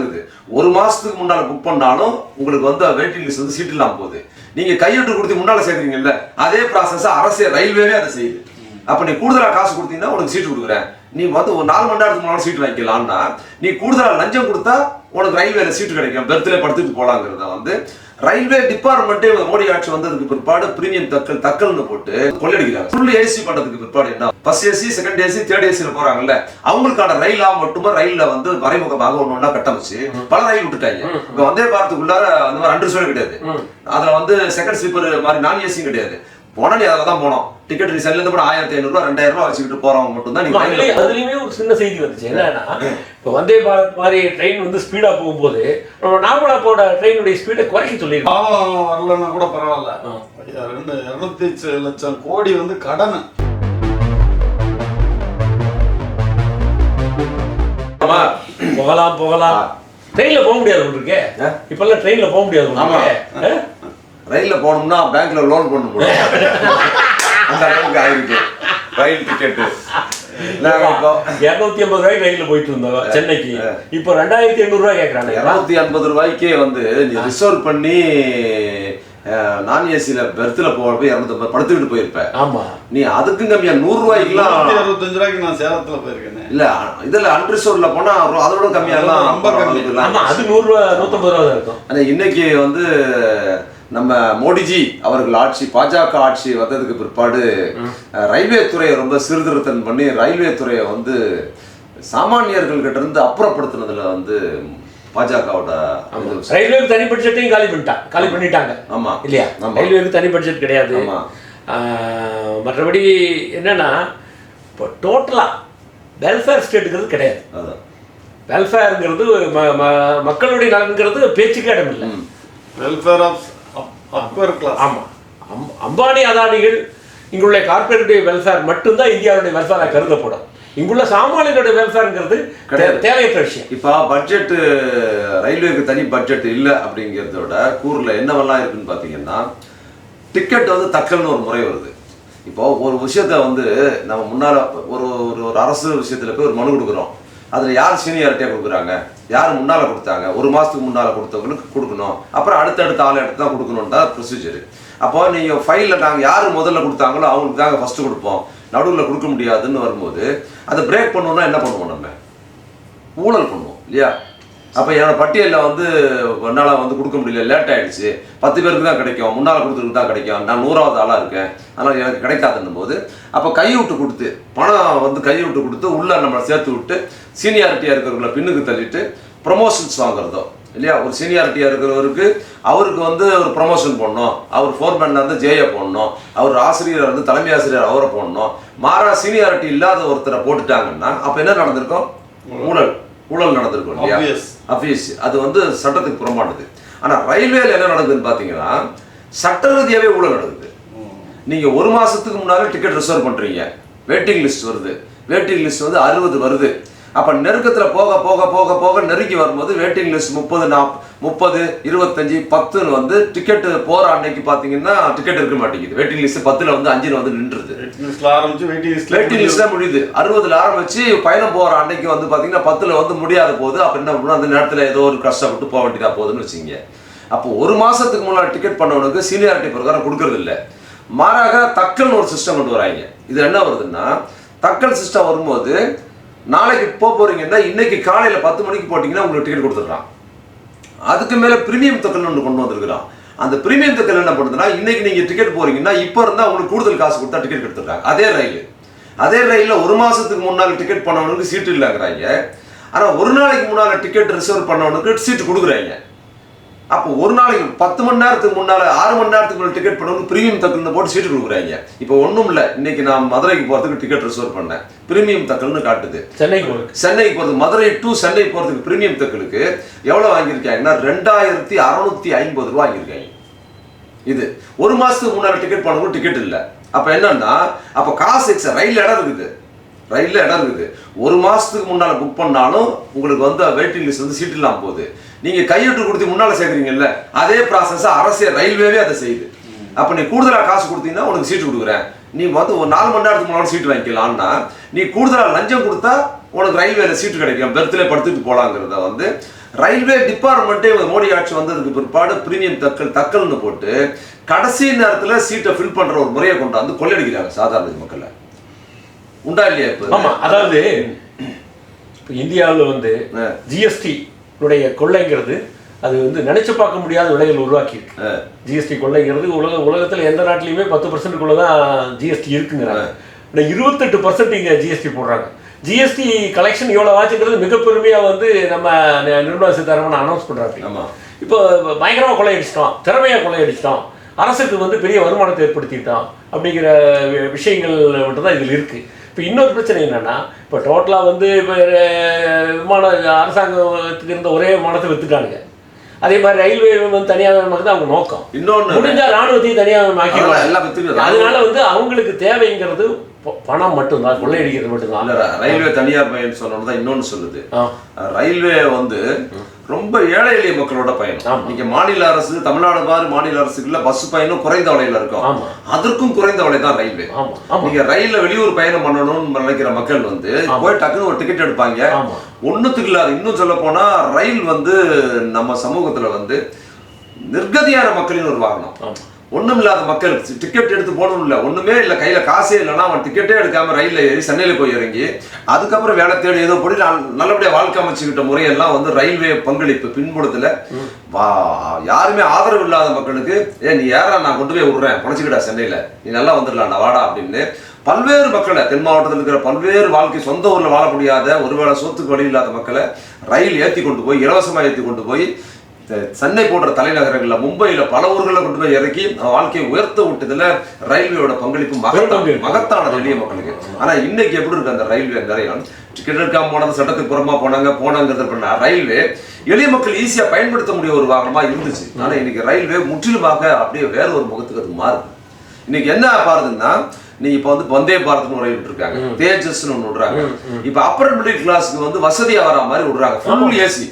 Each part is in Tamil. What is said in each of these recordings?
இருக்குது ஒரு மாதத்துக்கு முன்னால் புக் பண்ணாலும் உங்களுக்கு வந்து வெயிட்டிங் லிஸ்ட் வந்து சீட் இல்லாமல் போகுது. நீங்கள் கையெழுத்து கொடுத்து முன்னால் சேர்க்குறீங்கல்ல அதே ப்ராசஸ் அரசே ரயில்வேவே அதை செய்யுது. அப்போ நீ கூடுதலாக காசு கொடுத்தீங்கன்னா உனக்கு சீட்டு கொடுக்குறேன். நீ வந்து ஒரு நாலு மணி நேரத்துக்கு முன்னாடி சீட்டு வாங்கிக்கலாம்னா நீ கூடுதலாக லஞ்சம் கொடுத்தா உனக்கு ரயில்வேல சீட்டு கிடைக்கும். பெர்த்ல படுத்துட்டு போகலாங்கிறத வந்து ரயில்வே டிபார்ட்மெண்ட்டே மோடி ஆட்சி வந்ததுக்கு பிற்பாடு பிரீமியம் தக்கல் தக்கல்னு போட்டு கொள்ளடிக்கிறாங்க ஃபுல் ஏசி பண்றதுக்கு பிற்பாடு என்ன? First AC second AC third ஏசில போறாங்கல்ல. அவங்களுக்கான ரயிலா மட்டுமா ரயில்ல வந்து மறைமுகமாக ஒண்ணு ஒண்ணா கட்டமைச்சு பல ரயில் விட்டுட்டாங்க. இப்ப வந்தே பாரத்துக்குள்ளார அந்த மாதிரி அண்டர் ஸ்டோரி கிடையாது. அதுல வந்து செகண்ட் ஸ்லீப்பர் மாதிரி நான் ஏசியும் கிடையாது. நீ அதில் தான் போனோம். டிக்கெட் நீ செல்ல இருந்து கூட ஆயிரத்தி ஐநூறுரூவா ரெண்டாயிரம் ரூபா வச்சுக்கிட்டு போறவங்க மட்டும் தான் நீ அதுலயே- அதுலயுமே ஒரு சின்ன செய்தி வந்துச்சு. என்னன்னா இப்போ வந்தே பாரத் மாதிரி ட்ரெயின் வந்து ஸ்பீடா போகும்போது நம்ம நார்மலா போட ட்ரெயினுடைய ஸ்பீடை குறைக்க சொல்லியிருக்கோம். வரலன்னா கூட பரவாயில்ல. ரெண்டு இருநூத்தி லட்சம் கோடி வந்து கடன். போகலாம் போகலாம். ட்ரெயின்ல போக முடியாது உங்களுக்கு? இப்பெல்லாம் ட்ரெயின்ல போக முடியாது? ரயில்ல போகணும்னா பேங்க்ல லோன் பண்ண முடியும் அந்த அளவுக்கு ஆயிருக்கு. ரயில் டிக்கெட் இப்போ? இருநூத்தி ஐம்பது ரூபாய்க்கு ரயில்ல போயிட்டு இருந்தோம் சென்னைக்கு. இப்போ ரெண்டாயிரத்தி எண்ணூறு ரூபாய் கேட்கறாங்க இருநூத்தி ஐம்பது ரூபாய்க்கே வந்து நீ ரிசர்வ் பண்ணி நான் ஏசியில பெர்த்தில் போகிறப்ப இரநூத்தி படுத்துக்கிட்டு போயிருப்ப ஆமா. நீ அதுக்கும் கம்மியா நூறு ரூபாய்க்குலாம் நூத்தி அறுபத்தஞ்சு ரூபாய்க்கு நான் சேலத்துல போயிருக்கேனே. இல்ல இதுல அன்ரிசர்வ்ல போனா ரொ- அதை விட கம்மியாலாம் ரொம்ப கம்மி. ஆமா அது நூறு ரூபா நூத்தம்பது ரூபா இருக்கும். ஆனா இன்னைக்கு வந்து நம்ம மோடிஜி அவர்கள் ஆட்சி பாஜக ஆட்சி வந்ததுக்கு பிற்பாடு ரயில்வே துறையை ரொம்ப சீர்திருத்தம் பண்ணி ரயில்வே துறையை வந்து சாமானியர்கள் கிட்ட இருந்து அப்புறப்படுத்தினதுல வந்து பாஜகவோட இது ரயில்வேக்கு தனி பட்ஜெட்டையும் காலி பண்ணிட்டான் காலி பண்ணிட்டாங்க. ஆமா. இல்லையா. ரயில்வேக்கு தனி பட்ஜெட் கிடையாது மற்றபடி என்னன்னா இப்போ டோட்டலா வெல்ஃபேர் ஸ்டேட்டுங்கிறது கிடையாது. அதான். வெல்ஃபேருங்கிறது ம- ம- மக்களுடைய நலன்கிறது பேச்சுக்கே இடம் இல்லை வெல்ஃபேர் ஆஃப் அப்பர் கிளாஸ் ஆமா. அம்- அம்பானி அதானிகள் இங்குள்ள கார்பரேட்டுடைய வெல்ஃபேர் மட்டும்தான் இந்தியாவுடைய வெல்ஃபேராக கருதப்படும். இங்குள்ள சாமானியனுடைய வெல்ஃபேருங்கிறது கிடையாது. தேவையற்ற விஷயம். இப்போ பட்ஜெட் ரயில்வேக்கு தனி பட்ஜெட் இல்லை அப்படிங்கிறத விட கூறுல என்னவெல்லாம் இருக்குன்னு பார்த்தீங்கன்னா டிக்கெட் வந்து தக்கல்னு ஒரு முறை வருது. இப்போ ஒரு விஷயத்த வந்து நம்ம முன்னால ஒரு ஒரு ஒரு அரசு விஷயத்துல போய் ஒரு மனு கொடுக்குறோம். அதில் யார் சீனியாரிட்டியாக கொடுக்குறாங்க? யார் முன்னால் கொடுத்தாங்க? ஒரு மாதத்துக்கு முன்னால் கொடுத்தவங்களுக்கு கொடுக்கணும். அப்புறம் அடுத்தடுத்த ஆள் எடுத்து தான் கொடுக்கணும் தான் ப்ரொசீஜர் அப்போ நீங்கள் ஃபைலில் நாங்கள் யார் முதல்ல கொடுத்தாங்களோ அவங்களுக்கு தாங்க ஃபஸ்ட்டு கொடுப்போம். நடுவில் கொடுக்க முடியாதுன்னு வரும்போது அதை பிரேக் பண்ணணும்னா என்ன பண்ணுவோம் நம்ம? ஊழல் பண்ணுவோம் இல்லையா? அப்போ என்னோட பட்டியலில் வந்து என்னால் வந்து கொடுக்க முடியல. லேட் ஆயிடுச்சு. பத்து பேருக்கு தான் கிடைக்கும். முன்னால் கொடுத்துருக்கு தான் கிடைக்கும். நான் நூறாவது ஆளாக இருக்கேன். அதனால் எனக்கு கிடைக்காதுன்னும் போது அப்போ கை விட்டு கொடுத்து பணம் வந்து கை விட்டு கொடுத்து உள்ளே நம்மளை சேர்த்து விட்டு சீனியாரிட்டியாக இருக்கிறவங்கள பின்னுக்கு தள்ளிட்டு ப்ரொமோஷன்ஸ் வாங்குறதோ இல்லையா? ஒரு சீனியாரிட்டியாக இருக்கிறவருக்கு அவருக்கு வந்து ஒரு ப்ரொமோஷன் போடணும். அவர் ஃபோர்மேனில் இருந்து ஜேஏ போடணும். அவர் ஆசிரியர் வந்து தலைமை ஆசிரியர் அவரை போடணும். மாறா சீனியாரிட்டி இல்லாத ஒருத்தரை போட்டுட்டாங்கன்னா அப்போ என்ன நடந்திருக்கும்? ஊழல் ஊழல் நடந்திருக்கும் இல்லையா. அபியஸ் அது வந்து சட்டத்துக்கு புறமானது ஆனால் ரயில்வேல என்ன நடக்குதுன்னு பார்த்தீங்கன்னா சட்ட ரீதியாகவே ஊழல் நடக்குது. நீங்க ஒரு மாசத்துக்கு முன்னாலே டிக்கெட் ரிசர்வ் பண்றீங்க. வெயிட்டிங் லிஸ்ட் வருது. வெயிட்டிங் லிஸ்ட் வந்து அறுபது வருது. அப்ப நெருக்கத்துல போக போக போக போக நெருங்கி வரும்போது வெயிட்டிங் லிஸ்ட் முப்பது நாப் முப்பது இருபத்தஞ்சு பத்துன்னு வந்து டிக்கெட் போற அன்னைக்கு பாத்தீங்கன்னா டிக்கெட் இருக்க மாட்டேங்குது. வெயிட்டிங் லிஸ்ட் பத்துல வந்து அஞ்சுல வந்து நின்றுது. ஆரம்பிச்சு வெயிட்டிங் வெயிட்டிங் லிஸ்ட்ல லிஸ்ட்ல முடியுது. அறுபதுல ஆரம்பிச்சு பயணம் போற அன்னைக்கு வந்து பாத்தீங்கன்னா பத்துல வந்து முடியாத போது அப்ப என்ன பண்ணணும் அந்த நேரத்துல ஏதோ ஒரு கஷ்டப்பட்டு போக வேண்டியதா போகுதுன்னு வச்சுங்க அப்போ ஒரு மாசத்துக்கு முன்னாடி டிக்கெட் பண்ணவனுக்கு சீனியாரிட்டி பிரகாரம் கொடுக்கறது இல்ல. மாறாக தக்கல்னு ஒரு சிஸ்டம் கொண்டு வராங்க. இது என்ன வருதுன்னா தக்கல் சிஸ்டம் வரும்போது நாளைக்கு போக போகிறீங்கன்னா இன்றைக்கி காலையில் பத்து மணிக்கு போட்டிங்கன்னா உங்களுக்கு டிக்கெட் கொடுத்துட்றான் அதுக்கு மேலே ப்ரீமியம் தொக்கல் ஒன்று கொண்டு வந்திருக்கிறான். அந்த ப்ரீமியம் தொக்கல் என்ன பண்ணுதுன்னா இன்றைக்கி நீங்கள் டிக்கெட் போகிறீங்கன்னா இப்போ இருந்தால் உங்களுக்கு கூடுதல் காசு கொடுத்தா டிக்கெட் கொடுத்துட்றாங்க. அதே ரயில். அதே ரயிலில் ஒரு மாதத்துக்கு முன்னால டிக்கெட் பண்ணவனுக்கு சீட்டு இல்லைங்கிறாங்க ஆனால் ஒரு நாளைக்கு முன்னால் டிக்கெட் ரிசர்வ் பண்ணவனுக்கு சீட்டு கொடுக்குறாங்க. அப்போ ஒரு நாளைக்கு பத்து மணி நேரத்துக்கு முன்னால ஆறு மணி நேரத்துக்கு முன்னாடி டிக்கெட் பண்ணவனுக்கு பிரீமியம் தக்கல்னு போட்டு சீட்டு கொடுக்குறாங்க. இப்போ ஒண்ணும் இல்லை. இன்னைக்கு நான் மதுரைக்கு போறதுக்கு டிக்கெட் ரிசர்வ் பண்ணேன். பிரீமியம் தக்கல்னு காட்டுது. சென்னைக்கு சென்னைக்கு போகிறது மதுரை டு சென்னை போகிறதுக்கு பிரீமியம் தக்கலுக்கு எவ்வளோ வாங்கியிருக்காங்கன்னா ரெண்டாயிரத்தி அறநூத்தி ஐம்பது ரூபா வாங்கியிருக்காங்க. இது ஒரு மாசத்துக்கு முன்னாடி டிக்கெட் பண்ணவும் டிக்கெட் இல்லை. அப்போ என்னன்னா அப்போ காசு எக்ஸ்ட்ரா ரயில் இடம் இருக்குது. ரயிலில் இடம் இருக்குது. ஒரு மாசத்துக்கு முன்னால புக் பண்ணாலும் உங்களுக்கு வந்து வெயிட்டிங் லிஸ்ட் வந்து சீட் இல்லாமல் போகுது. நீங்க கையெழுத்து கொடுத்து முன்னால சேர்க்குறீங்கல்ல அதே ப்ராசஸ் அரசே ரயில்வேவே அதை செய்யுது. அப்போ நீ கூடுதலா காசு கொடுத்தீங்கன்னா உனக்கு சீட்டு கொடுக்குறேன். நீ வந்து ஒரு நாலு மணி நேரத்துக்கு முன்னாடி சீட்டு வாங்கிக்கலாம்னா நீ கூடுதலா லஞ்சம் கொடுத்தா உனக்கு ரயில்வேல சீட்டு கிடைக்கும். பெர்த்ல படுத்துட்டு போலாங்கிறத வந்து ரயில்வே டிபார்ட்மெண்ட்டே மோடி ஆட்சி வந்ததுக்கு பிற்பாடு பிரீமியம் தக்கல் தக்கல்னு போட்டு கடைசி நேரத்துல சீட்டை ஃபில் பண்ற ஒரு முறையை கொண்டு வந்து கொள்ளையடிக்கிறாங்க சாதாரண மக்களை. உண்டா இல்லையா இப்போ? ஆமா அதாவது இப்போ இந்தியாவில் வந்து. ஜிஎஸ்டி உடைய கொள்ளைங்கிறது அது வந்து நினைச்சு பார்க்க முடியாத விலைகள் உருவாக்கி இருக்கு ஜிஎஸ்டி கொள்ளைங்கிறது உலக உலகத்தில் எந்த நாட்டிலையுமே பத்து பர்சன்ட்டுக்குள்ள தான் ஜிஎஸ்டி இருக்குங்கிறாங்க. ஆனால் இருபத்தெட்டு பர்சன்ட் இங்கே ஜிஎஸ்டி போடுறாங்க. ஜிஎஸ்டி கலெக்ஷன் இவ்வளோ ஆச்சுங்கிறது மிக பெருமையாக வந்து நம்ம நிர்மலா சீதாராமன் அனௌன்ஸ் பண்ணுறாங்க இப்போ பயங்கரமாக கொள்ளையடிச்சிட்டோம் திறமையாக கொள்ளையடிச்சிட்டோம் அரசுக்கு வந்து பெரிய வருமானத்தை ஏற்படுத்திட்டோம் அப்படிங்கிற விஷயங்கள் மட்டும்தான் இதில் இருக்குது இப்போ இன்னொரு பிரச்சனை என்னன்னா இப்போ டோட்டலாக வந்து இப்போ விமான அரசாங்கத்துக்கு இருந்த ஒரே விமானத்தை வித்துட்டானுங்க. அதே மாதிரி ரயில்வே வந்து தனியாக தான் அவங்க நோக்கம். இன்னொன்னு முடிஞ்சா ராணுவத்தையும் தனியாக வித்துக்கிட்டு அதனால வந்து அவங்களுக்கு தேவைங்கிறது பணம் மட்டும்தான் கொள்ளையடிக்கிறது மட்டும்தான். ரயில்வே தனியார் பயன் சொன்னோன்னு தான் இன்னொன்னு சொல்லுது. ரயில்வே வந்து ரொம்ப ஏழை எளிய மக்களோட பயணம். நீங்க மாநில அரசு தமிழ்நாடு மாதிரி மாநில அரசுக்குள்ள பஸ் பயணம் குறைந்த விலையில இருக்கும். அதற்கும் குறைந்த விலை தான் ரயில்வே. நீங்க ரயில்ல வெளியூர் பயணம் பண்ணணும்னு நினைக்கிற மக்கள் வந்து போய் டக்குன்னு ஒரு டிக்கெட் எடுப்பாங்க. ஆமா. ஒண்ணுத்துக்கு இல்லாத இன்னும் சொல்ல போனா ரயில் வந்து நம்ம சமூகத்துல வந்து நிர்கதியான மக்களின் ஒரு வாகனம். ஒன்றும் இல்லாத மக்கள் டிக்கெட் எடுத்து போகணும் இல்லை. ஒன்றுமே இல்லை. கையில் காசே இல்லைன்னா அவன் டிக்கெட்டே எடுக்காமல் ரயிலில் ஏறி சென்னையில் போய் இறங்கி அதுக்கப்புறம் வேலை தேடி ஏதோ போய் நான் நல்லபடியாக வாழ்க்கை அமைச்சுக்கிட்ட முறையெல்லாம் வந்து ரயில்வே பங்களிப்பு பின்புலத்துல வா யாருமே ஆதரவு இல்லாத மக்களுக்கு ஏ நீ யாரா நான் கொண்டு போய் விடுறேன். பழச்சிக்கிட்டா சென்னையில். நீ நல்லா வந்துடலாம்டா வாடா அப்படின்னு பல்வேறு மக்களை தென் மாவட்டத்தில் இருக்கிற பல்வேறு வாழ்க்கை சொந்த ஊரில் வாழ முடியாத ஒருவேளை சொத்துக்கு வழி இல்லாத மக்களை ரயில் ஏற்றி கொண்டு போய் இலவசமாக ஏற்றி கொண்டு போய் சென்னை போன்ற தலைநகரங்கள்ல மும்பையில பல ஊர்களில் கொண்டு போய் இறக்கி வாழ்க்கையை உயர்த்த விட்டதுல ரயில்வேயோட பங்களிப்பு மகத்தான. மகத்தானது எளிய மக்களுக்கு. ஆனா இன்னைக்கு எப்படி இருக்கு அந்த ரயில்வே நிறைய டிக்கெட் எடுக்காம போனது சட்டத்துக்கு புறமா போனாங்க போனாங்கிறது பண்ண ரயில்வே எளிய மக்கள் ஈஸியா பயன்படுத்த முடிய ஒரு வாகனமா இருந்துச்சு. ஆனா இன்னைக்கு ரயில்வே முற்றிலுமாக அப்படியே வேற ஒரு முகத்துக்கு அது மாறுது. இன்னைக்கு என்ன பாருதுன்னா நீங்க இப்ப வந்து வந்தே பாரத்னு ரயில் விட்டுருக்காங்க. தேஜஸ்னு ஒன்று விடுறாங்க. இப்ப அப்பர் மிடில் கிளாஸ்க்கு வந்து வசதியா வர மாதிரி விடுறாங்க. ஃபுல் ஏசி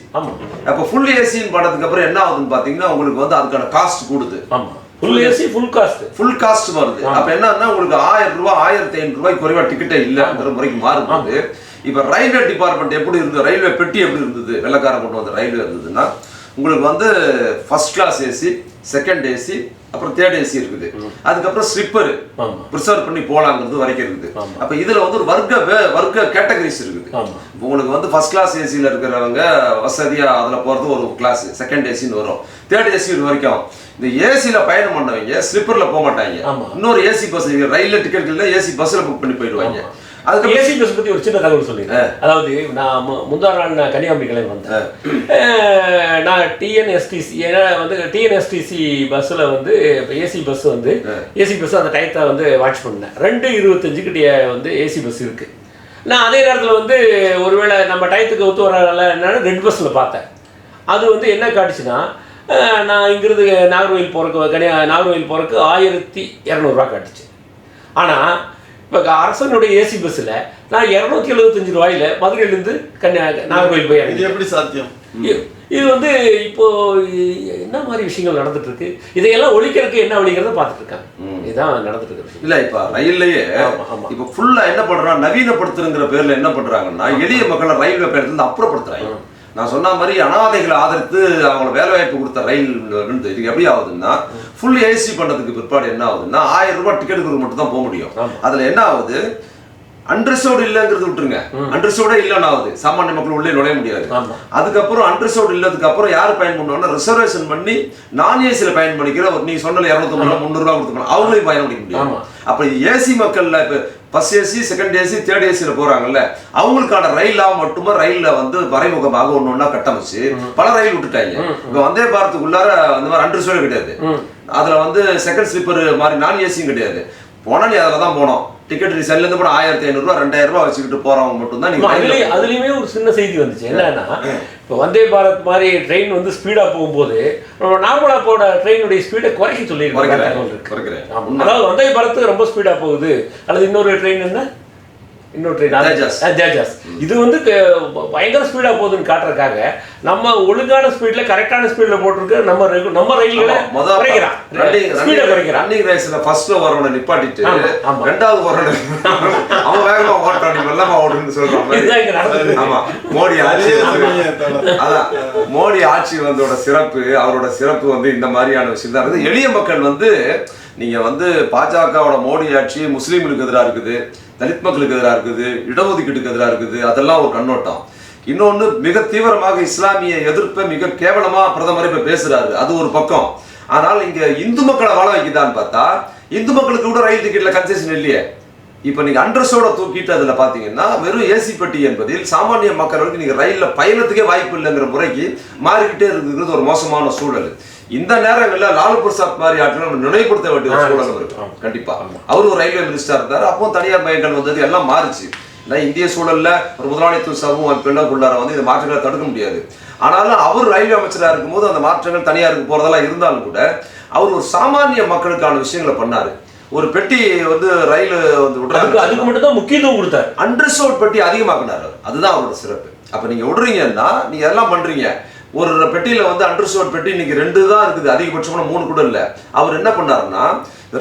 அப்ப ஃபுல் ஏசின்னு பண்ணதுக்கு அப்புறம் என்ன ஆகுதுன்னு பாத்தீங்கன்னா உங்களுக்கு வந்து அதுக்கான காஸ்ட் கூடுது. Full AC full cost full cost வருது. அப்ப என்னன்னா உங்களுக்கு ஆயிரம் ரூபாய் ஆயிரத்தி ஐநூறு ரூபாய் குறைவா டிக்கெட்டே இல்லைங்கிற முறைக்கு மாறும்போது இப்ப ரயில்வே டிபார்ட்மெண்ட் எப்படி இருந்தது? ரயில்வே பெட்டி எப்படி இருந்தது? வெள்ளக்காரன் கொண்டு வந்த ரயில்வே இருந்ததுன்னா உங்களுக்கு வந்து first class AC second AC அப்புறம் தேர்ட் ஏசி இருக்குது. அதுக்கப்புறம் ஸ்லிப்பர் ப்ரிசர்வ் பண்ணி போலாங்கிறது வரைக்கும் இருக்குது. அப்ப இதுல வந்து ஒரு வர்க்க வர்க்க கேட்டகரிஸ் இருக்குது. உங்களுக்கு வந்து ஃபர்ஸ்ட் கிளாஸ் ஏசியில் இருக்கிறவங்க வசதியா அதுல போறது ஒரு கிளாஸ் செகண்ட் ஏசின்னு வரும். தேர்ட் ஏசி வரைக்கும். இந்த ஏசில பயணம் பண்ணவங்க ஸ்லிப்பர்ல போக மாட்டாங்க. இன்னொரு ஏசி பஸ் ரயில்ல டிக்கெட் இல்ல ஏசி பஸ்ல புக் பண்ணி போயிடுவாங்க. அதுக்கு ஏசி பஸ் பத்தி ஒரு சின்ன தகவல் சொல்லிடுறேன் அதாவது நான் முந்தா நாள் நான் கன்னியாகுமரி கிளம்பி வந்தேன். நான் டிஎன்எஸ்டிசி ஏன்னா வந்து டிஎன்எஸ்டிசி பஸ்ஸில் வந்து ஏசி பஸ் வந்து ஏசி பஸ் அந்த டயத்தை வந்து வாட்ச் பண்ணேன். ரெண்டு இருபத்தஞ்சு கிட்டே வந்து ஏசி பஸ் இருக்கு. நான் அதே நேரத்தில் வந்து ஒருவேளை நம்ம டயத்துக்கு ஒத்து வரல என்னன்னு ரெட் பஸ்ஸில் பார்த்தேன். அது வந்து என்ன காட்டுச்சுன்னா நான் இங்கிருந்து நாகர்கோயில் போகிறக்கு கன்னியா நாகர்கோயில் போகிறக்கு ஆயிரத்தி இரநூறுவா காட்டுச்சு. ஆனால் இப்போ அரசனுடைய ஏசி பஸ்ஸில் நான் இரநூத்தி எழுபத்தஞ்சு ரூபாயில மதுரையிலேருந்து கன்னியா நாகர்கோயில் போய் இது. எப்படி சாத்தியம்? இது வந்து இப்போ இ- என்ன மாதிரி விஷயங்கள் நடந்துட்டு இருக்கு இதையெல்லாம் ஒழிக்கிறதுக்கு என்ன வழிங்கிறத பார்த்துட்டு இருக்காங்க இதுதான் நடந்துட்டு இருக்கு இல்ல இப்ப ரயில்லயே ஆமா. இப்ப ஃபுல்லா என்ன பண்றாங்க நவீனப்படுத்துறங்கிற பேர்ல என்ன பண்றாங்கன்னா எளிய மக்களை ரயில்வே இருந்து அப்புறப்படுத்துறாங்க. நான் சொன்ன மாதிரி அனாதைகளை ஆதரித்து அவங்கள வேலை வாய்ப்பு கொடுத்த ரயில் இதுக்கு எப்படி ஆகுதுன்னா ஃபுல் ஏசி பண்ணதுக்கு பிற்பாடு என்ன ஆகுதுன்னா ஆயிரம் ரூபாய் டிக்கெட்டுக்கு மட்டும் தான் போக முடியும். அதுல என்ன ஆகுது? அன்ரிசர்வ்டு இல்லைங்கிறது விட்டுருங்க. அன்ரிசர்வ்டே இல்லைன்னு ஆகுது. சாமானிய மக்கள் உள்ளே நுழைய முடியாது. அதுக்கப்புறம் அன்ரிசர்வ்டு இல்லதுக்கு அப்புறம் யார் பயன் பண்ணுவாங்கன்னா ரிசர்வேஷன் பண்ணி நான் ஏசியில் பயன் பண்ணிக்கிற ஒரு நீ சொன்னல இரநூத்தம்பது ரூபா முந்நூறு ரூபா கொடுத்து போனா அவங்களையும் பயன் பண்ணிக்க முடியும். அப்ப ஏசி மக்கள்ல இப்ப first AC second AC third ஏசியில போறாங்கல்ல அவங்களுக்கான ரயிலா மட்டுமே ரயில்ல வந்து மறைமுகமாக ஒண்ணு ஒண்ணா கட்டமைச்சு பல ரயில் விட்டுட்டாங்க. இப்ப வந்தே பாரத்துக்குள்ளார அந்த மாதிரி அன்ரிசர்வ்டு கிடையாது. ம். அதுல வந்து செகண்ட் ஸ்லீப்பர் மாதிரி நான் ஏசியும் கிடையாது. போனா நீ அதில் தான் போனோம். டிக்கெட் நீ செல்ல இருந்து போனா ஆயிரத்தி ஐநூறுரூவா ரெண்டாயிரம் ரூபாய் வச்சுக்கிட்டு போறவங்க மட்டும்தான் ஆமா, நீங்க அதுலயே அதுலயுமே ஒரு சின்ன செய்தி வந்துச்சு. என்னன்னா இப்போ வந்தே பாரத் மாதிரி ட்ரெயின் வந்து ஸ்பீடா போகும்போது நம்ம நார்மலா போட ட்ரெயினுடைய ஸ்பீடை குறைக்க. குறைக்கிறேன். ஆமா. அதாவது வந்தே பாரத் ரொம்ப ஸ்பீடா போகுது. அல்லது இன்னொரு ட்ரெயின் என்ன? இன்னொரு ட்ரெயின் தேஜாஸ். இது வந்து பயங்கர ஸ்பீடா போகுதுன்னு காட்டுறதுக்காக நம்ம ஒழுங்கான ஸ்பீட்ல கரெக்டான ஸ்பீட்ல போட்டிருக்க நம்ம நம்ம ரயில்களை குறைக்கிறான் ஸ்பீடை குறைக்கிறான் running raceல first ல வரவனை நிப்பாட்டிட்டு. ரெண்டாவது வரவனை அவன் வேகமா ஓட்டுறான் நீ மெல்லமா ஓடுன்னு சொல்ற மாதிரி. இதுதான் இங்க நடந்தது ஆமா மோடி ஆட்சி. அதான் மோடி ஆட்சி வந்தோட சிறப்பு அவரோட சிறப்பு வந்து இந்த மாதிரியான விஷயம் தான் இருக்குது எளிய மக்கள் வந்து நீங்க வந்து பாஜகவோட மோடி ஆட்சி முஸ்லீம்களுக்கு எதிராக இருக்குது தலித் மக்களுக்கு எதிராக இருக்குது இடஒதுக்கீட்டுக்கு எதிராக இருக்குது அதெல்லாம் ஒரு கண்ணோட்டம் இன்னொன்னு மிக தீவிரமாக இஸ்லாமிய எதிர்ப்பை மிக கேவலமா பிரதமர் இப்ப பேசுறாரு. அது ஒரு பக்கம். ஆனால் இங்க இந்து மக்களை வாழ வைக்குதான்னு பார்த்தா இந்து மக்களுக்கு கூட ரயில் டிக்கெட்ல கன்செஷன் இல்லையே. இப்போ நீங்க அண்ட்ரஸோட தூக்கிட்டு அதுல பாத்தீங்கன்னா வெறும் ஏசி பெட்டி என்பதில் சாமானிய மக்களுக்கு நீங்க ரயில்ல பயணத்துக்கே வாய்ப்பு இல்லைங்கிற முறைக்கு மாறிக்கிட்டே இருக்கிறது ஒரு மோசமான சூழல். இந்த நேரங்கள்ல லாலு பிரசாத் மாதிரி ஆட்கள் நம்ம நினைவுபடுத்த வேண்டிய ஒரு சூழல் இருக்கு. கண்டிப்பா. அவர் ஒரு ரயில்வே மினிஸ்டர் இருந்தார். அப்போ தனியார் மையங்கள் வந்தது எல்லாம் மாறுச்சு. ஏன்னா இந்திய சூழல்ல ஒரு முதலாளித்துவ சமூக அமைப்புகளுக்குள்ளார வந்து இந்த மாற்றங்களை தடுக்க முடியாது. ஆனாலும் அவர் ரயில்வே அமைச்சரா இருக்கும்போது அந்த மாற்றங்கள் தனியாருக்கு போறதெல்லாம் இருந்தாலும் கூட அவர் ஒரு சாமானிய மக்களுக்கான விஷயங்களை பண்ணாரு. ஒரு பெட்டி வந்து ரயில் வந்து அதுக்கு விடுறாங்க அதுக்கு மட்டும் தான் முக்கியத்துவம் கொடுத்தாரு. அண்டர்சோட் பெட்டி அதிகமாக்குனாரு. அதுதான் அவரோட சிறப்பு. அப்ப நீங்க விடுறீங்கன்னா நீங்க எல்லாம் பண்றீங்க? ஒரு பெட்டியில வந்து அண்டர்சோட் பெட்டி இன்னைக்கு ரெண்டு தான் இருக்குது. அதிகபட்சமான மூணு கூட இல்ல. அவர் என்ன பண்ணாருன்னா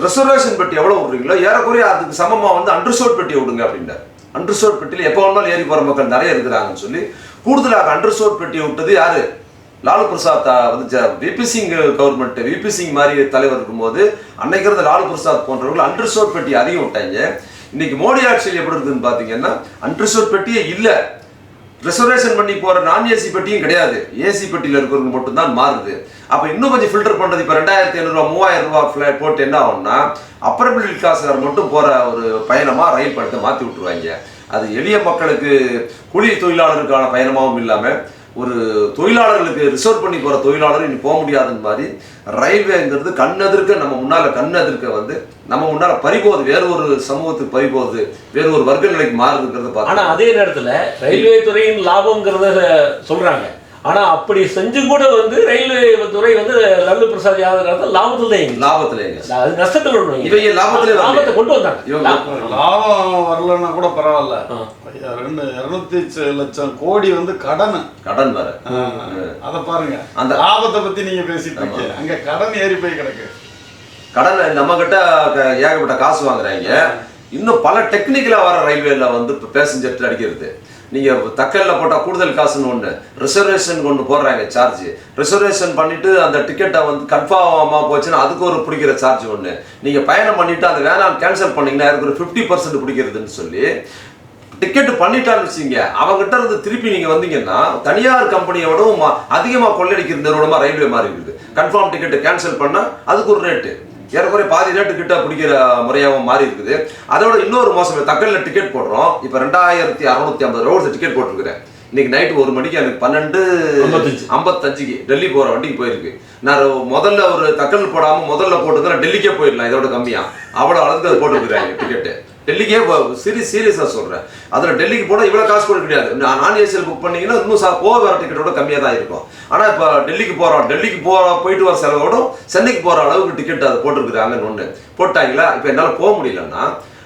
ரிசர்வேஷன் பெட்டி எவ்வளவு விடுறீங்களோ ஏறக்குறைய அதுக்கு சமமா வந்து அண்டர்சோட் பெட்டி விடுங்க அப்படின்றார் அண்டர்சோர் பெட்டியில் எப்போ வேணாலும் ஏறி போற மக்கள் நிறைய இருக்கிறாங்கன்னு சொல்லி கூடுதலாக அண்டர்சோர் பெட்டியை விட்டது யார்? லாலு பிரசாத் வந்து VP Singh government VP Singh மாதிரி தலைவர் இருக்கும்போது அன்னைக்கு இருந்த லாலு பிரசாத் போன்றவர்கள் அண்டர்சோர் பெட்டி அதிகம் விட்டாங்க. இன்னைக்கு மோடி ஆட்சியில் எப்படி இருக்குதுன்னு பார்த்தீங்கன்னா அண்டர்சோர் பெட்டியே இல்லை. ரிசர்வேஷன் பண்ணி போற நான் ஏசி பெட்டியும் கிடையாது. ஏசி பெட்டியில் இருக்கிறவங்க மட்டும்தான் மாறுது. அப்ப இன்னும் கொஞ்சம் ஃபில்டர் பண்றது இப்ப ரெண்டாயிரத்தி ஐநூறுரூவா மூவாயிரம் ரூபாய் flight போட்டு என்ன ஆகும்னா அப்பர் மிடில் கிளாஸ்கார் மட்டும் போற ஒரு பயணமா ரயில் படத்தை மாத்தி விட்டுருவாங்க. அது எளிய மக்களுக்கு கூலி தொழிலாளருக்கான பயணமாகவும் இல்லாமல் ஒரு தொழிலாளர்களுக்கு ரிசர்வ் பண்ணி போகிற தொழிலாளர் இனி போக முடியாதுன்னு மாதிரி ரயில்வேங்கிறது கண்ணெதிர்க்க நம்ம முன்னால் கண்ணெதிர்க்க வந்து நம்ம முன்னால் பறிபோகுது வேற ஒரு சமூகத்துக்கு பறிபோகுது வேற ஒரு வர்க்க நிலைக்கு மாறுதுங்கிறத பார்த்தோம் ஆனால் அதே நேரத்தில் ரயில்வே துறையின் லாபங்கிறத சொல்கிறாங்க ஆனா அப்படி செஞ்சு கூட வந்து ரயில்வே துறை வந்து லல்லு பிரசாத் யாதவ் லாபத்துல. லாபத்திலேங்க அது நஷ்டத்துல இயங்குது. இவங்க லாபத்திலே. லாபத்தை கொண்டு வந்தாங்க. லாபம். வரலன்னா கூட பரவாயில்ல. ரெண்டு இருநூத்தி லட்சம் கோடி வந்து கடன். கடன் வேற. அத பாருங்க. அந்த லாபத்தை பத்தி நீங்க பேசிட்டு இருக்கீங்க. அங்க கடன் ஏறி போய் கிடக்கு. கடன் நம்ம கிட்ட ஏகப்பட்ட காசு வாங்குறாங்க. இன்னும் பல டெக்னிக்கலா வர ரயில்வேல வந்து இப்போ பேசஞ்சர் அடிக்கிறது. நீங்கள் தக்கலில் போட்டால் கூடுதல் காசுன்னு ஒன்று ரிசர்வேஷன் கொண்டு போடுறாங்க சார்ஜ் ரிசர்வேஷன் பண்ணிவிட்டு அந்த டிக்கெட்டை வந்து கன்ஃபார்ம் ஆகாமல் போச்சுன்னா அதுக்கு ஒரு பிடிக்கிற சார்ஜ் ஒன்று நீங்கள் பயணம் பண்ணிவிட்டு அது வேணாம் கேன்சல் பண்ணிங்கன்னா அதுக்கு ஒரு ஃபிஃப்டி பர்சன்ட் பிடிக்கிறதுன்னு சொல்லி டிக்கெட் பண்ணிட்டான்னு வச்சுங்க அவங்ககிட்ட இருந்து திருப்பி நீங்கள் வந்தீங்கன்னா தனியார் கம்பெனியோட அதிகமாக கொள்ளடிக்கிற நிறுவனமாக ரயில்வே மாறி இருக்குது கன்ஃபார்ம் டிக்கெட்டை கேன்சல் பண்ணால் அதுக்கு ஒரு ரேட்டு ஏறக்குறைய பாதி ரேட்டு கிட்ட பிடிக்கிற முறையாகவும் மாறி இருக்குது. அதோட இன்னொரு மோசம் தக்கல்ல டிக்கெட் போடுறோம். இப்போ ரெண்டாயிரத்தி அறுநூத்தி ஐம்பது ரூபா டிக்கெட் போட்டிருக்கிறேன். இன்னைக்கு நைட்டு ஒரு மணிக்கு எனக்கு பன்னெண்டு ஐம்பத்தஞ்சு. ஐம்பத்தஞ்சுக்கு டெல்லி போற வண்டிக்கு போயிருக்கு. நான் முதல்ல ஒரு தக்கல் போடாம முதல்ல போட்டு டெல்லிக்கே போயிடலாம் இதோட கம்மியா. அவ்வளவு அளவுக்கு அது போட்டுருக்குறாங்க டிக்கெட்டு டெல்லிக்கே சீரியஸ் சீரியஸா சொல்றேன். அதுல டெல்லிக்கு போனா இவ்வளவு காசு கூட கிடையாது. நான் ஏசியில் புக் பண்ணீங்கன்னா இன்னும் சா போக வர டிக்கெட்டோட கம்மியா தான் இருக்கும். ஆனா இப்ப டெல்லிக்கு போறோம் டெல்லிக்கு போ போயிட்டு வர செலவோட சென்னைக்கு போற அளவுக்கு டிக்கெட் அதை போட்டுருக்குறாங்கன்னு ஒண்ணு. போட்டாங்களா? இப்ப என்னால போக முடியலன்னா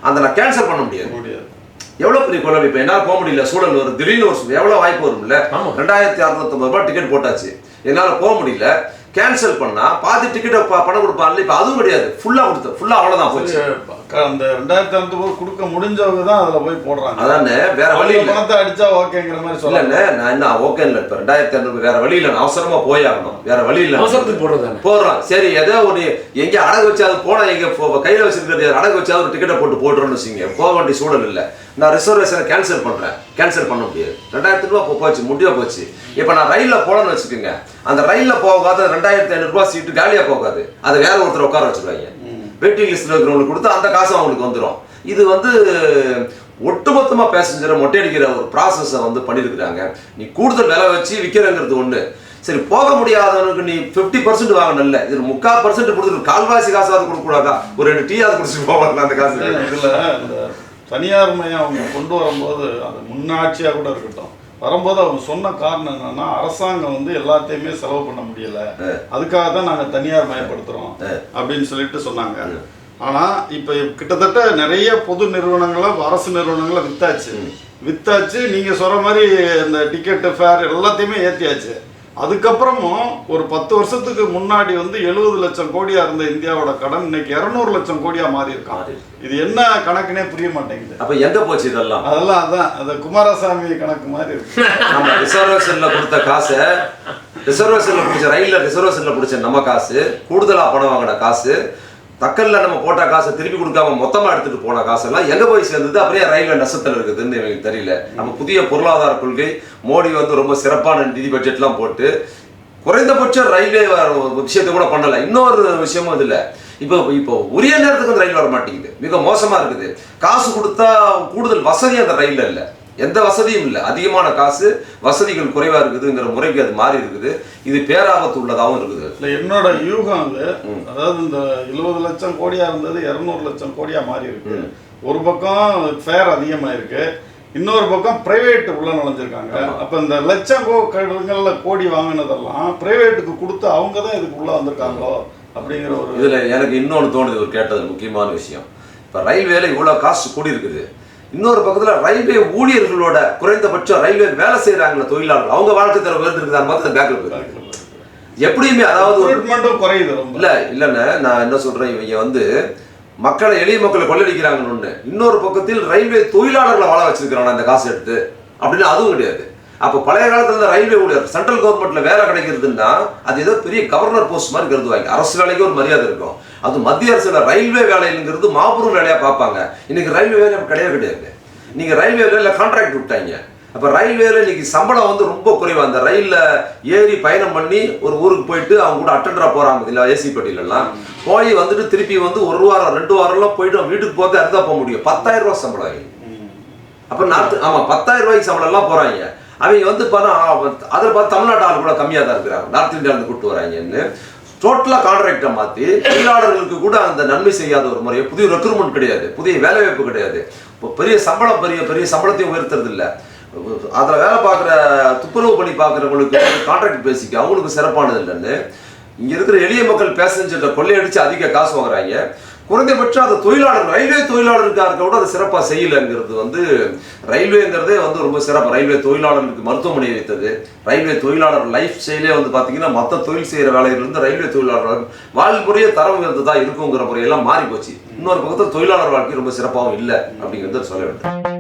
அந்த நான் கேன்சல் பண்ண முடியாது. எவ்வளவு பெரிய குழம்பு இப்ப என்னால போக முடியல. சூழல் வரும் திடீர்னு ஒரு சூழல். எவ்வளவு வாய்ப்பு வரும்ல. ரெண்டாயிரத்தி அறுநூத்தம்பது ரூபாய் டிக்கெட் போட்டாச்சு. என்னால போக முடியல. கேன்சல் பண்ணா பாதி டிக்கெட்டை பணம் கொடுப்பாங்கல்ல இப்ப அதுவும் கிடையாது. ஃபுல்லா கொடுத்து ஃபுல்லா அவ்வளவுதான் போச்சு. அந்த ரெண்டாயிரத்தி ஐநூத்தி கொடுக்க முடிஞ்சவங்க தான் அதுல போய் போடுறாங்க. அதானே வேற வழி பணத்தை அடிச்சா ஓகேங்கிற மாதிரி சொல்லல நான் என்ன ஓகே இல்லை இப்ப ரெண்டாயிரத்தி ஐநூறு வேற வழி இல்லை நான் அவசரமா போய் ஆகணும். வேற வழி இல்லை. அவசரத்துக்கு போடுறது தானே. போடுறோம் சரி ஏதோ ஒன்று எங்க அடகு வச்சாது போனா எங்க போ- கையில வச்சிருக்கிறது அடகு வச்சாது ஒரு டிக்கெட்டை போட்டு போட்டுறோம்னு வச்சுங்க போக வேண்டிய சூழல் இல்லை. நான் ரிசர்வேஷனை கேன்சல் பண்றேன். கேன்சல் பண்ண முடியாது. ரெண்டாயிரத்தி ரூபா போச்சு முடியா போச்சு. இப்போ நான் ரயில்ல போகணும்னு வச்சுக்கோங்க. அந்த ரயில்ல போகாத ரெண்டாயிரத்தி ஐநூறு ரூபாய் சீட்டு காலியா போகாது. அதை வேற ஒருத்தர் உட்கார வச்சிருவாங்க. வெயிட்டிங் லிஸ்ட்ல இருக்கிறவங்களுக்கு கொடுத்து அந்த காசு அவங்களுக்கு வந்துடும் இது வந்து ஒட்டுமொத்தமா பேசஞ்சரை மொட்டையடிக்கிற ஒரு ப்ராசஸை வந்து பண்ணியிருக்கிறாங்க நீ கூடுதல் விலை வச்சு விற்கிறங்கிறது ஒண்ணு. சரி போக முடியாதவனுக்கு நீ 50% பர்சன்ட் வாங்கணும்ல இது முக்கால் பர்சன்ட் கொடுத்துட்டு கால்வாசி காசாவது கொடுக்க கூடாதா ஒரு ரெண்டு டீயாவது குடிச்சிட்டு போவாங்க அந்த காசு தனியார் மையம் அவங்க கொண்டு வரும்போது அது முன்னாட்சியா கூட இருக்கட்டும். வரும்போது அவங்க சொன்ன காரணம் என்னன்னா அரசாங்கம் வந்து எல்லாத்தையுமே செலவு பண்ண முடியல. அதுக்காக தான் நாங்க தனியார் மயப்படுத்துறோம் அப்படின்னு சொல்லிட்டு சொன்னாங்க. ஆனா இப்ப கிட்டத்தட்ட நிறைய பொது நிறுவனங்களை அரசு நிறுவனங்களை வித்தாச்சு. வித்தாச்சு நீங்க சொல்ற மாதிரி இந்த டிக்கெட்டு ஃபேர் எல்லாத்தையுமே ஏத்தியாச்சு. அதுக்கப்புறமும் ஒரு பத்து வருஷத்துக்கு முன்னாடி வந்து எழுபது லட்சம் கோடியா இருந்த இந்தியாவோட கடன் இன்னைக்கு இருநூறு லட்சம் கோடியா மாறி இருக்கான் இது என்ன கணக்குனே புரிய மாட்டேங்குது. அப்ப எங்க போச்சு இதெல்லாம்? அதெல்லாம் அதான் அந்த குமாரசாமி கணக்கு மாதிரி இருக்கு. நம்ம ரிசர்வேஷன்ல கொடுத்த காசை ரிசர்வேஷன்ல பிடிச்ச ரயில்ல ரிசர்வேஷன்ல பிடிச்ச நம்ம காசு கூடுதலா பணம் வாங்கின காசு தக்கல்ல நம்ம போட்ட காசை திருப்பி கொடுக்காம மொத்தமா எடுத்துட்டு போன காசெல்லாம் எங்க போய் சேர்ந்தது? அப்படியே ரயில்வே நஷ்டத்துல இருக்குதுன்னு எனக்கு தெரியல. நம்ம புதிய பொருளாதார கொள்கை மோடி வந்து ரொம்ப சிறப்பான நிதி பட்ஜெட்லாம் போட்டு குறைந்தபட்சம் ரயில்வே விஷயத்தை கூட பண்ணல. இன்னொரு விஷயமும் இதுல. இப்போ இப்போ உரிய நேரத்துக்கு அந்த ரயில் வர மாட்டேங்குது. மிக மோசமா இருக்குது. காசு கொடுத்தா கூடுதல் வசதி அந்த ரயில்ல இல்லை. எந்த வசதியும் இல்லை. அதிகமான காசு வசதிகள் குறைவா இருக்குதுங்கிற முறைக்கு அது மாறி இருக்குது. இது பேராபத்து உள்ளதாகவும் இருக்குது. இல்ல என்னோட யூகம் அது. அதாவது இந்த எழுபது லட்சம் கோடியா இருந்தது இருநூறு லட்சம் கோடியா மாறி இருக்கு ஒரு பக்கம் ஃபேர் அதிகமா இருக்கு இன்னொரு பக்கம் பிரைவேட் உள்ள நுழைஞ்சிருக்காங்க. அப்ப இந்த லட்சம் கோ கடுங்கள்ல கோடி வாங்கினதெல்லாம் பிரைவேட்டுக்கு கொடுத்து அவங்க தான் இதுக்கு உள்ள வந்திருக்காங்களோ அப்படிங்கிற ஒரு இதுல எனக்கு இன்னொன்று தோணுது ஒரு கேட்டது முக்கியமான விஷயம். இப்போ ரயில்வேல இவ்வளவு காசு கூடி இருக்குது இன்னொரு பக்கத்துல ரயில்வே ஊழியர்களோட குறைந்தபட்சம் ரயில்வே வேலை செய்யறாங்களே தொழிலாளர்கள் அவங்க வாழ்க்கை தர உயர்ந்திருக்குதான்னு பார்த்து பேக்கில் போயிருக்கு எப்படியுமே அதாவது ஒரு குறையுது இல்ல இல்லைண்ணே நான் என்ன சொல்றேன் இவங்க வந்து மக்களை எளிய மக்களை கொள்ளடிக்கிறாங்கன்னு ஒண்ணு. இன்னொரு பக்கத்தில் ரயில்வே தொழிலாளர்களை வாழ வச்சிருக்கிறாங்க அந்த காசு எடுத்து. அப்படின்னு அதுவும் கிடையாது. அப்போ பழைய காலத்துல ரயில்வே ஊழியர் சென்ட்ரல் கவர்மெண்ட்ல வேலை கிடைக்கிறதுன்னா அது ஏதோ பெரிய கவர்னர் போஸ்ட் மாதிரி கருதுவாங்க. அரசு வேலைக்கு ஒரு மரியாதை இருக்கும். அது மத்திய அரசுல ரயில்வே வேலைங்கிறது மாபெரும் வேலையா பார்ப்பாங்க. இன்னைக்கு ரயில்வே வேலை கிடையவே கிடையாது. நீங்க ரயில்வேல இல்லை கான்ட்ராக்ட் விட்டாங்க. அப்ப ரயில்வேல இன்னைக்கு சம்பளம் வந்து ரொம்ப குறைவா. அந்த ரயில்ல ஏறி பயணம் பண்ணி ஒரு ஊருக்கு போயிட்டு அவங்க கூட அட்டண்டரா போறாங்க இல்ல ஏசி பெட்டியிலலாம் போய் வந்துட்டு திருப்பி வந்து ஒரு வாரம் ரெண்டு வாரம்லாம் போயிட்டு வீட்டுக்கு போக இருந்தா போக முடியும். பத்தாயிரம் ரூபாய் சம்பளம் அப்போ அப்ப ஆமாம் ஆமா பத்தாயிரம் ரூபாய்க்கு சம்பளம் எல்லாம் போறாங்க. அவங்க வந்து பார்த்தா அதில் பார்த்து தமிழ்நாட்டு ஆள் கூட கம்மியாக தான் இருக்கிறாங்க. நார்த் இந்தியாவிலேருந்து கூட்டு வராங்கன்னு. டோட்டலாக கான்ட்ராக்டை மாற்றி தொழிலாளர்களுக்கு கூட அந்த நன்மை செய்யாத ஒரு முறையை புதிய ரெக்ரூட்மெண்ட் கிடையாது புதிய வேலைவாய்ப்பு கிடையாது. இப்போ பெரிய சம்பளம் பெரிய பெரிய சம்பளத்தையும் உயர்த்துறது இல்லை. அதில் வேலை பார்க்குற துப்புரவு பணி பார்க்குறவங்களுக்கு கான்ட்ராக்ட் பேசிக்க அவங்களுக்கு சிறப்பானது இல்லைன்னு. இங்கே இருக்கிற எளிய மக்கள் பேசஞ்சர்கிட்ட கொள்ளையடிச்சு அதிக காசு வாங்குறாங்க. குறைந்தபட்சம் அந்த தொழிலாளர் ரயில்வே தொழிலாளருக்காக கூட அதை சிறப்பாக செய்யலைங்கிறது வந்து ரயில்வேங்கிறதே வந்து ரொம்ப சிறப்பு. ரயில்வே தொழிலாளர்களுக்கு மருத்துவமனை வைத்தது. ரயில்வே தொழிலாளர் லைஃப் ஸ்டைலே வந்து பார்த்தீங்கன்னா மற்ற தொழில் செய்கிற வேலையிலிருந்து ரயில்வே தொழிலாளர் வாழ்முறையே தரம் உயர்ந்ததா இருக்குங்கிற முறையெல்லாம் மாறி போச்சு இன்னொரு பக்கத்தில் தொழிலாளர் வாழ்க்கை ரொம்ப சிறப்பாகவும் இல்லை அப்படிங்கிறது சொல்ல வேண்டும்.